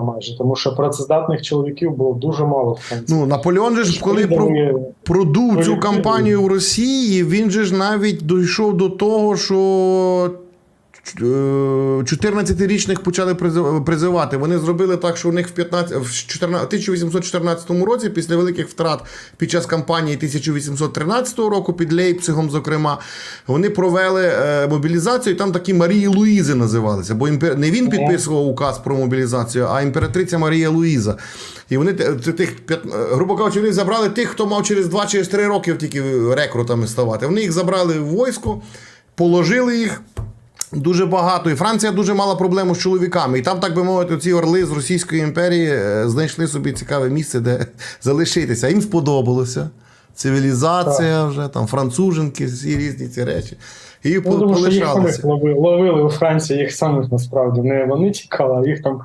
майже, тому що працездатних чоловіків було дуже мало в Франції. Ну, Наполеон же ж, коли про, продув цю кампанію в Росії, він же ж навіть дійшов до того, що 14-річних почали призив- призивати. Вони зробили так, що у них в 15, в 14 1814 році, після великих втрат під час кампанії 1813 року, під Лейпцигом, зокрема, вони провели е, мобілізацію, і там такі Марії Луїзи називалися. Бо імпер... не він підписував указ про мобілізацію, а імператриця Марія Луїза. І вони тих, грубо кажучи, вони забрали тих, хто мав через 2 через 3 роки тільки рекрутами ставати. Вони їх забрали в військо, положили їх. Дуже багато. І Франція дуже мала проблему з чоловіками. І там, так би мовити, ці орли з Російської імперії е, знайшли собі цікаве місце, де залишитися. Їм сподобалося. Цивілізація вже, там француженки, всі різні ці речі. І Ну, по- тому що їх полишалися. ловили, ловили у Франції, їх самих насправді не вони тікали, а їх там